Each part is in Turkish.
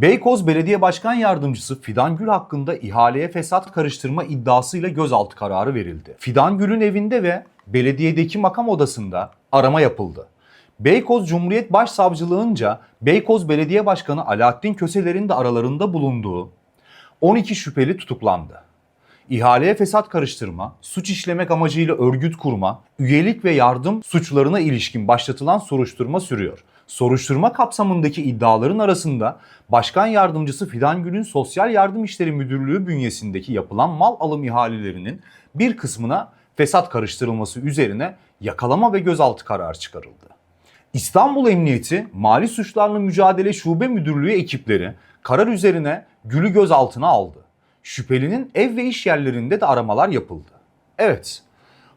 Beykoz Belediye Başkan Yardımcısı Fidan Gül hakkında ihaleye fesat karıştırma iddiasıyla gözaltı kararı verildi. Fidan Gül'ün evinde ve belediyedeki makam odasında arama yapıldı. Beykoz Cumhuriyet Başsavcılığınca Beykoz Belediye Başkanı Alaaddin Köseler'in de aralarında bulunduğu 12 şüpheli tutuklandı. İhaleye fesat karıştırma, suç işlemek amacıyla örgüt kurma, üyelik ve yardım suçlarına ilişkin başlatılan soruşturma sürüyor. Soruşturma kapsamındaki iddiaların arasında Başkan Yardımcısı Fidan Gül'ün Sosyal Yardım İşleri Müdürlüğü bünyesindeki yapılan mal alım ihalelerinin bir kısmına fesat karıştırılması üzerine yakalama ve gözaltı kararı çıkarıldı. İstanbul Emniyeti Mali Suçlarla Mücadele Şube Müdürlüğü ekipleri karar üzerine Gül'ü gözaltına aldı. Şüphelinin ev ve iş yerlerinde de aramalar yapıldı. Evet,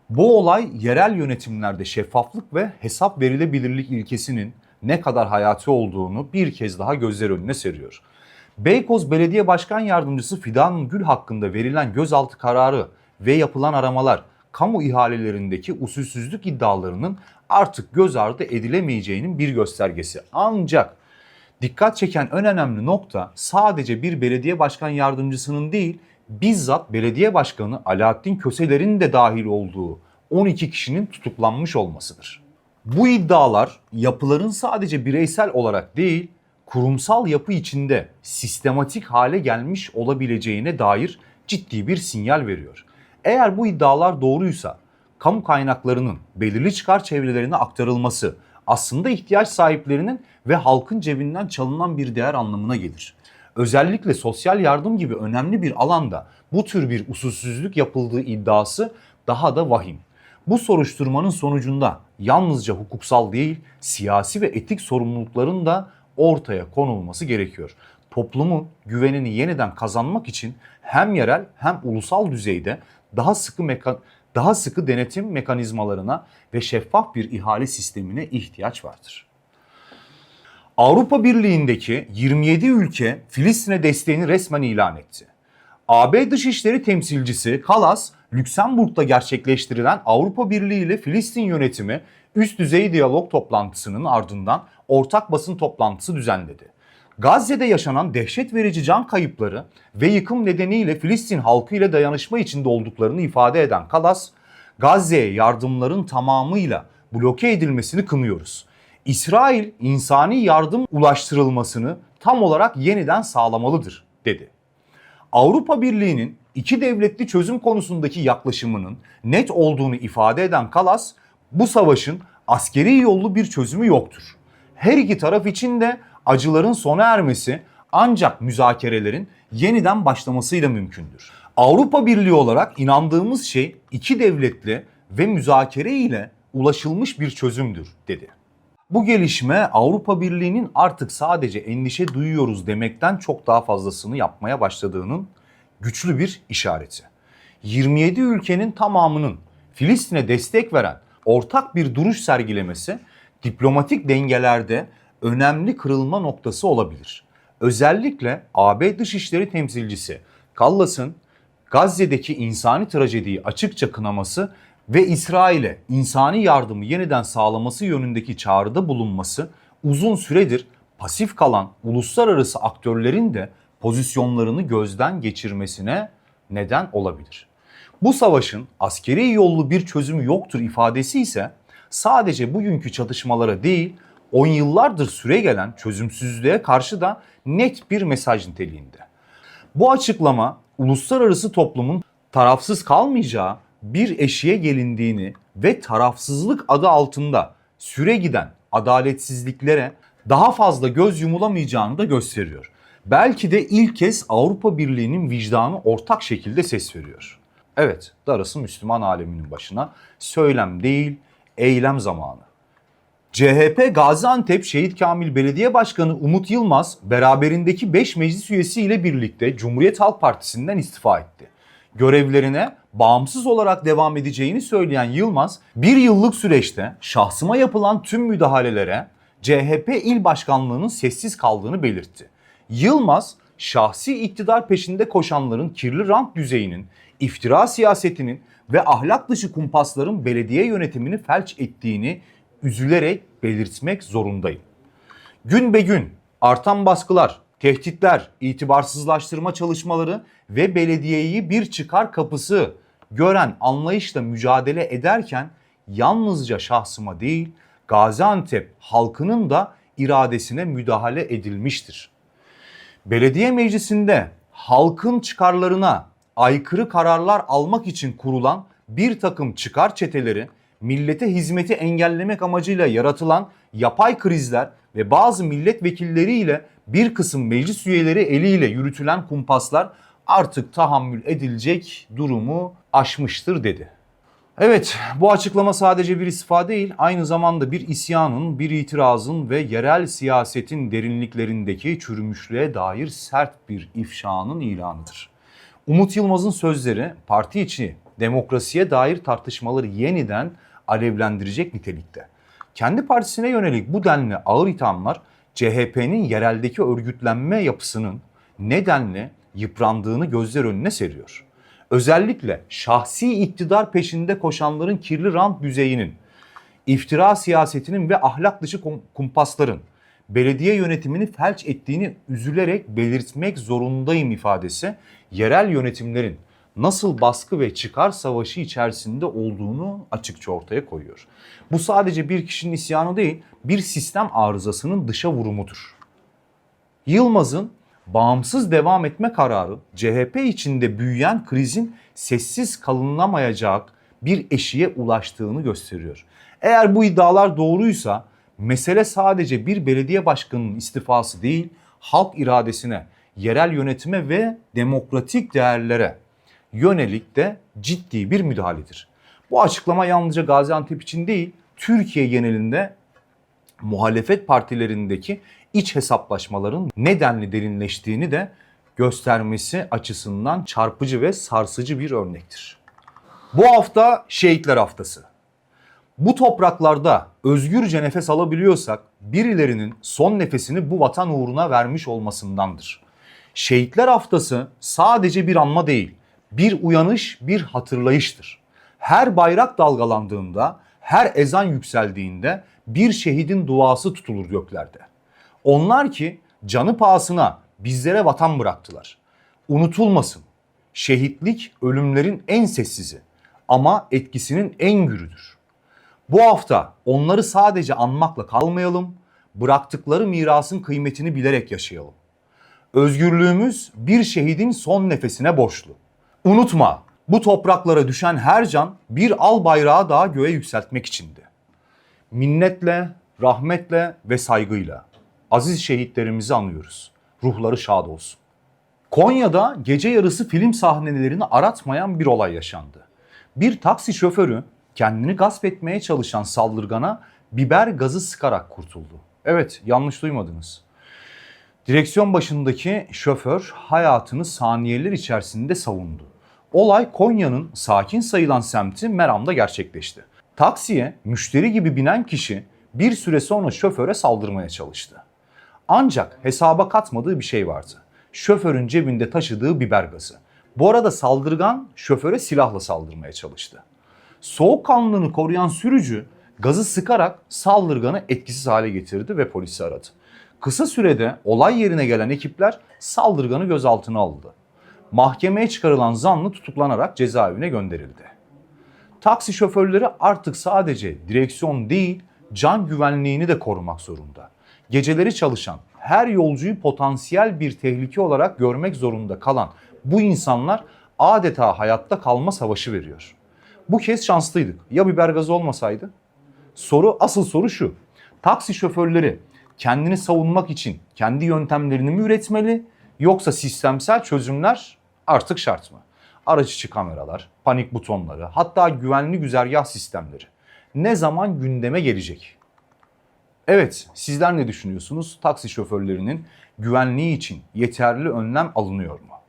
bu olay yerel yönetimlerde şeffaflık ve hesap verilebilirlik ilkesinin ne kadar hayati olduğunu bir kez daha gözler önüne seriyor. Beykoz Belediye Başkan Yardımcısı Fidan Gül hakkında verilen gözaltı kararı ve yapılan aramalar kamu ihalelerindeki usulsüzlük iddialarının artık göz ardı edilemeyeceğinin bir göstergesi. Ancak dikkat çeken en önemli nokta sadece bir belediye başkan yardımcısının değil, bizzat belediye başkanı Alaaddin Köseler'in de dahil olduğu 12 kişinin tutuklanmış olmasıdır. Bu iddialar yapıların sadece bireysel olarak değil, kurumsal yapı içinde sistematik hale gelmiş olabileceğine dair ciddi bir sinyal veriyor. Eğer bu iddialar doğruysa kamu kaynaklarının belirli çıkar çevrelerine aktarılması aslında ihtiyaç sahiplerinin ve halkın cebinden çalınan bir değer anlamına gelir. Özellikle sosyal yardım gibi önemli bir alanda bu tür bir usulsüzlük yapıldığı iddiası daha da vahim. Bu soruşturmanın sonucunda yalnızca hukuksal değil, siyasi ve etik sorumlulukların da ortaya konulması gerekiyor. Toplumun güvenini yeniden kazanmak için hem yerel hem ulusal düzeyde daha sıkı mekan daha sıkı denetim mekanizmalarına ve şeffaf bir ihale sistemine ihtiyaç vardır. Avrupa Birliği'ndeki 27 ülke Filistin'e desteğini resmen ilan etti. AB Dışişleri Temsilcisi Kalas, Lüksemburg'da gerçekleştirilen Avrupa Birliği ile Filistin yönetimi üst düzey diyalog toplantısının ardından ortak basın toplantısı düzenledi. Gazze'de yaşanan dehşet verici can kayıpları ve yıkım nedeniyle Filistin halkı ile dayanışma içinde olduklarını ifade eden Kalas, Gazze'ye yardımların tamamıyla bloke edilmesini kınıyoruz. İsrail insani yardım ulaştırılmasını tam olarak yeniden sağlamalıdır dedi. Avrupa Birliği'nin iki devletli çözüm konusundaki yaklaşımının net olduğunu ifade eden Kalas, bu savaşın askeri yollu bir çözümü yoktur. Her iki taraf için de acıların sona ermesi ancak müzakerelerin yeniden başlamasıyla mümkündür. Avrupa Birliği olarak inandığımız şey iki devletli ve müzakere ile ulaşılmış bir çözümdür dedi. Bu gelişme Avrupa Birliği'nin artık sadece endişe duyuyoruz demekten çok daha fazlasını yapmaya başladığının güçlü bir işareti. 27 ülkenin tamamının Filistin'e destek veren ortak bir duruş sergilemesi diplomatik dengelerde önemli kırılma noktası olabilir. Özellikle AB Dışişleri Temsilcisi Kallas'ın Gazze'deki insani trajediyi açıkça kınaması ve İsrail'e insani yardımı yeniden sağlaması yönündeki çağrıda bulunması uzun süredir pasif kalan uluslararası aktörlerin de pozisyonlarını gözden geçirmesine neden olabilir. Bu savaşın askeri yollu bir çözümü yoktur ifadesi ise sadece bugünkü çatışmalara değil, on yıllardır süre gelen çözümsüzlüğe karşı da net bir mesaj niteliğinde. Bu açıklama uluslararası toplumun tarafsız kalmayacağı bir eşiğe gelindiğini ve tarafsızlık adı altında süre giden adaletsizliklere daha fazla göz yumulamayacağını da gösteriyor. Belki de ilk kez Avrupa Birliği'nin vicdanı ortak şekilde ses veriyor. Evet, darısı Müslüman aleminin başına söylem değil, eylem zamanı. CHP Gaziantep Şehit Kamil Belediye Başkanı Umut Yılmaz beraberindeki 5 meclis üyesi ile birlikte Cumhuriyet Halk Partisi'nden istifa etti. Görevlerine bağımsız olarak devam edeceğini söyleyen Yılmaz, bir yıllık süreçte şahsıma yapılan tüm müdahalelere CHP il başkanlığının sessiz kaldığını belirtti. Yılmaz, şahsi iktidar peşinde koşanların kirli rant düzeyinin, iftira siyasetinin ve ahlak dışı kumpasların belediye yönetimini felç ettiğini üzülerek belirtmek zorundayım. Gün be gün artan baskılar, tehditler, itibarsızlaştırma çalışmaları ve belediyeyi bir çıkar kapısı gören anlayışla mücadele ederken yalnızca şahsıma değil Gaziantep halkının da iradesine müdahale edilmiştir. Belediye meclisinde halkın çıkarlarına aykırı kararlar almak için kurulan bir takım çıkar çeteleri millete hizmeti engellemek amacıyla yaratılan yapay krizler ve bazı milletvekilleriyle bir kısım meclis üyeleri eliyle yürütülen kumpaslar artık tahammül edilecek durumu aşmıştır dedi. Evet, bu açıklama sadece bir istifa değil, aynı zamanda bir isyanın, bir itirazın ve yerel siyasetin derinliklerindeki çürümüşlüğe dair sert bir ifşanın ilanıdır. Umut Yılmaz'ın sözleri parti içi demokrasiye dair tartışmaları yeniden alevlendirecek nitelikte. Kendi partisine yönelik bu denli ağır ithamlar CHP'nin yereldeki örgütlenme yapısının nedenle yıprandığını gözler önüne seriyor. Özellikle şahsi iktidar peşinde koşanların kirli rant düzeyinin, iftira siyasetinin ve ahlak dışı kum- kumpasların belediye yönetimini felç ettiğini üzülerek belirtmek zorundayım ifadesi yerel yönetimlerin nasıl baskı ve çıkar savaşı içerisinde olduğunu açıkça ortaya koyuyor. Bu sadece bir kişinin isyanı değil, bir sistem arızasının dışa vurumudur. Yılmaz'ın bağımsız devam etme kararı CHP içinde büyüyen krizin sessiz kalınamayacak bir eşiğe ulaştığını gösteriyor. Eğer bu iddialar doğruysa mesele sadece bir belediye başkanının istifası değil, halk iradesine, yerel yönetime ve demokratik değerlere yönelik de ciddi bir müdahaledir. Bu açıklama yalnızca Gaziantep için değil, Türkiye genelinde muhalefet partilerindeki iç hesaplaşmaların nedenli derinleştiğini de göstermesi açısından çarpıcı ve sarsıcı bir örnektir. Bu hafta Şehitler Haftası. Bu topraklarda özgürce nefes alabiliyorsak birilerinin son nefesini bu vatan uğruna vermiş olmasındandır. Şehitler Haftası sadece bir anma değil, bir uyanış, bir hatırlayıştır. Her bayrak dalgalandığında, her ezan yükseldiğinde bir şehidin duası tutulur göklerde. Onlar ki canı pahasına bizlere vatan bıraktılar. Unutulmasın. Şehitlik ölümlerin en sessizi ama etkisinin en gürüdür. Bu hafta onları sadece anmakla kalmayalım, bıraktıkları mirasın kıymetini bilerek yaşayalım. Özgürlüğümüz bir şehidin son nefesine borçlu. Unutma, bu topraklara düşen her can bir al bayrağı daha göğe yükseltmek içindi. Minnetle, rahmetle ve saygıyla aziz şehitlerimizi anıyoruz. Ruhları şad olsun. Konya'da gece yarısı film sahnelerini aratmayan bir olay yaşandı. Bir taksi şoförü kendini gasp etmeye çalışan saldırgana biber gazı sıkarak kurtuldu. Evet, yanlış duymadınız. Direksiyon başındaki şoför hayatını saniyeler içerisinde savundu. Olay Konya'nın sakin sayılan semti Meram'da gerçekleşti. Taksiye müşteri gibi binen kişi bir süre sonra şoföre saldırmaya çalıştı. Ancak hesaba katmadığı bir şey vardı. Şoförün cebinde taşıdığı biber gazı. Bu arada saldırgan şoföre silahla saldırmaya çalıştı. Soğukkanlılığını koruyan sürücü gazı sıkarak saldırganı etkisiz hale getirdi ve polisi aradı. Kısa sürede olay yerine gelen ekipler saldırganı gözaltına aldı. Mahkemeye çıkarılan zanlı tutuklanarak cezaevine gönderildi. Taksi şoförleri artık sadece direksiyon değil, can güvenliğini de korumak zorunda. Geceleri çalışan, her yolcuyu potansiyel bir tehlike olarak görmek zorunda kalan bu insanlar adeta hayatta kalma savaşı veriyor. Bu kez şanslıydık. Ya biber gazı olmasaydı? Soru asıl soru şu. Taksi şoförleri kendini savunmak için kendi yöntemlerini mi üretmeli yoksa sistemsel çözümler artık şart mı? Araç içi kameralar, panik butonları, hatta güvenli güzergah sistemleri ne zaman gündeme gelecek? Evet, sizler ne düşünüyorsunuz? Taksi şoförlerinin güvenliği için yeterli önlem alınıyor mu?